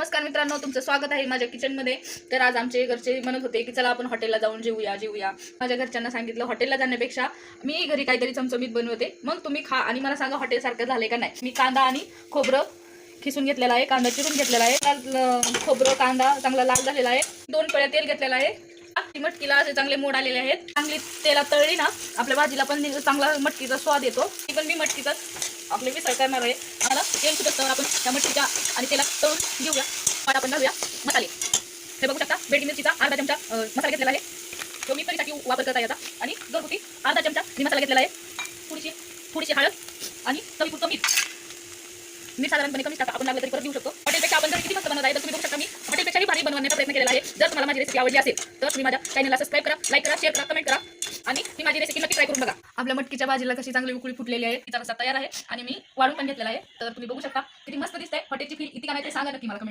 नमस्कार मित्रांनो तुमचं स्वागत आहे माझ्या किचनमध्ये. तर आज आमचे घरचे म्हणत होते की चला आपण हॉटेलला जाऊन जेऊया जेऊया. माझ्या घरच्यांना सांगितलं हॉटेलला जाण्यापेक्षा मी घरी काहीतरी चमचमीत बनवते. मग तुम्ही खा आणि मला सांगा हॉटेलसारखं झालं का नाही. मी कांदा आणि खोबरं खिसून घेतलेला आहे कांदा चिरून घेतलेला आहे. खोबरं कांदा चांगला लाल झालेला आहे. दोन पळ्या तेल घेतलेलं आहे. मटकीला असे चांगले मोड आलेले आहेत. चांगली तेला तळली ना आपल्या भाजीला पण चांगला मटकीचा स्वाद येतो. ती पण मी मटकीचाच आपले मिसळ करणार आहे. आम्हाला तेल सुद्धा आपण त्या मटकीच्या आणि तेला तळून घेऊया. पण आपण घालूया. मसाले. हे बघू शकता बेटी मिरचीचा अर्धा चमचा मसाला घेतलेला आहे. तो मी कधीसाठी वापर करता याचा आणि घरगुती अर्धा चमचा मी मसाला घेतलेला आहे. थोडीशी थोडीशी हळद आणि चवीपुरतं मीठ. मीठ साधारणपणे कमी टाका. आपण लागलं तरी परत देऊ शकतो. हॉटेलपेक्षा आपण जर किती मस्त बनवत आहे तर तुम्ही बघू शकता मी हॉटेलपेक्षाही भारी बनवण्याचा प्रयत्न केलेला आहे. जर तुम्हाला माझी रेसिपी आवडली असेल तर तुम्ही माझ्या चॅनलला सबस्क्राईब करा लाईक करा शेअर करा कमेंट करा आणि ती माझी रेसिपी नक्की ट्राय करून बघा. आपल्या मटकीच्या भाजीला कशी चांगली उकळी फुटलेली आहे तिचा रस्ता तयार आहे आणि मी वाढून पण घेतलेला आहे. तर तुम्ही बघू शकता किती मस्त दिसतंय. हॉटेलची फील इतकी का नाही ते सांगा नक्की मला कमेंट